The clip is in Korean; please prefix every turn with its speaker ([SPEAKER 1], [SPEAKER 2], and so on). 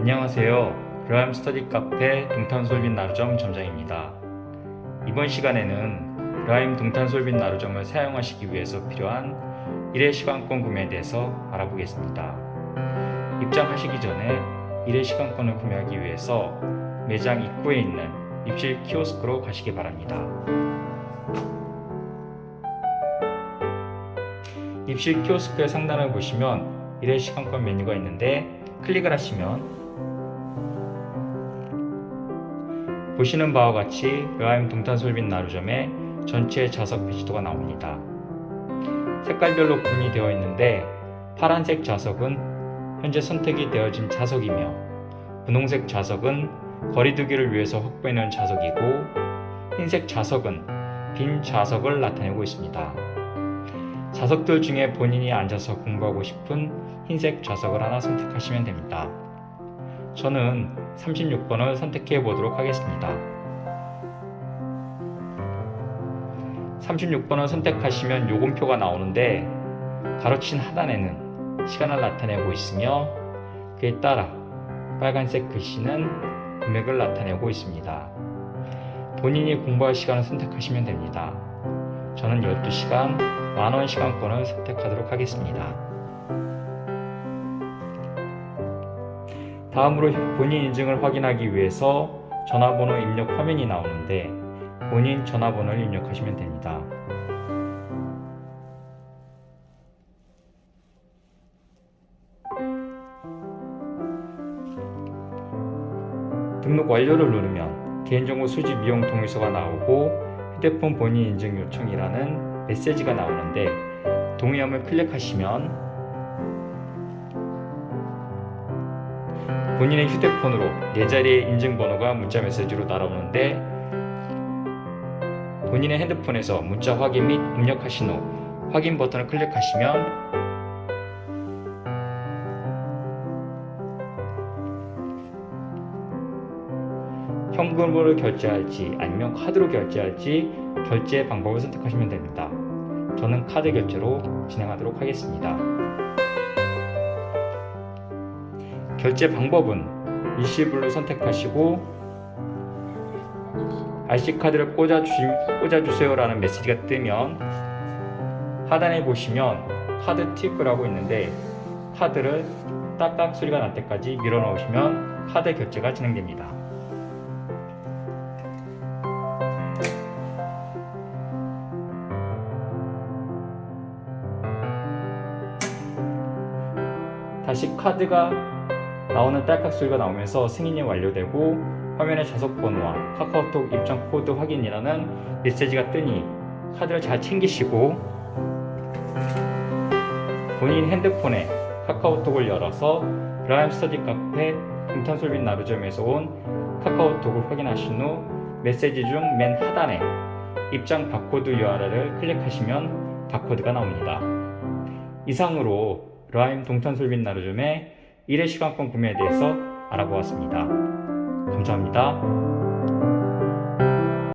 [SPEAKER 1] 안녕하세요. 르암 스터디 카페 동탄솔빈 나루점 점장입니다. 이번 시간에는 르암 동탄솔빈 나루점을 사용하시기 위해서 필요한 일회 시간권 구매에 대해서 알아보겠습니다. 입장하시기 전에 일회 시간권을 구매하기 위해서 매장 입구에 있는 입실 키오스크로 가시기 바랍니다. 입실 키오스크의 상단을 보시면 일회 시간권 메뉴가 있는데 클릭을 하시면 보시는 바와 같이 르하임 동탄솔빈 나루점의 전체 좌석 표시도가 나옵니다. 색깔별로 구분이 되어 있는데 파란색 좌석은 현재 선택이 되어진 좌석이며 분홍색 좌석은 거리두기를 위해서 확보해 놓은 좌석이고 흰색 좌석은 빈 좌석을 나타내고 있습니다. 좌석들 중에 본인이 앉아서 공부하고 싶은 흰색 좌석을 하나 선택하시면 됩니다. 저는 36번을 선택해 보도록 하겠습니다. 36번을 선택하시면 요금표가 나오는데 가로친 하단에는 시간을 나타내고 있으며 그에 따라 빨간색 글씨는 금액을 나타내고 있습니다. 본인이 공부할 시간을 선택하시면 됩니다. 저는 12시간 만원 시간권을 선택하도록 하겠습니다. 다음으로 본인 인증을 확인하기 위해서 전화번호 입력 화면이 나오는데 본인 전화번호를 입력하시면 됩니다. 등록 완료를 누르면 개인정보 수집 이용 동의서가 나오고 휴대폰 본인 인증 요청이라는 메시지가 나오는데 동의함을 클릭하시면 본인의 휴대폰으로 네 자리의 인증번호가 문자 메시지로 날아오는데 본인의 핸드폰에서 문자 확인 및 입력하신 후 확인 버튼을 클릭하시면 현금으로 결제할지 아니면 카드로 결제할지 결제 방법을 선택하시면 됩니다. 저는 카드 결제로 진행하도록 하겠습니다. 결제 방법은 일시불로 선택하시고 RC카드를 꽂아주, 꽂아주세요라는 메시지가 뜨면 하단에 보시면 카드 팁이라고 있는데 카드를 딱딱 소리가 날 때까지 밀어 넣으시면 카드 결제가 진행됩니다. 다시 카드가 나오는 딸깍 소리가 나오면서 승인이 완료되고 화면에 좌석 번호와 카카오톡 입장 코드 확인이라는 메시지가 뜨니 카드를 잘 챙기시고 본인 핸드폰에 카카오톡을 열어서 브라임 스터디 카페 금탄솔빈 나루점에서 온 카카오톡을 확인하신 후 메시지 중 맨 하단에 입장 바코드 URL을 클릭하시면 바코드가 나옵니다. 이상으로 라임 동탄솔빈 나루점의 1회 시간권 구매에 대해서 알아보았습니다. 감사합니다.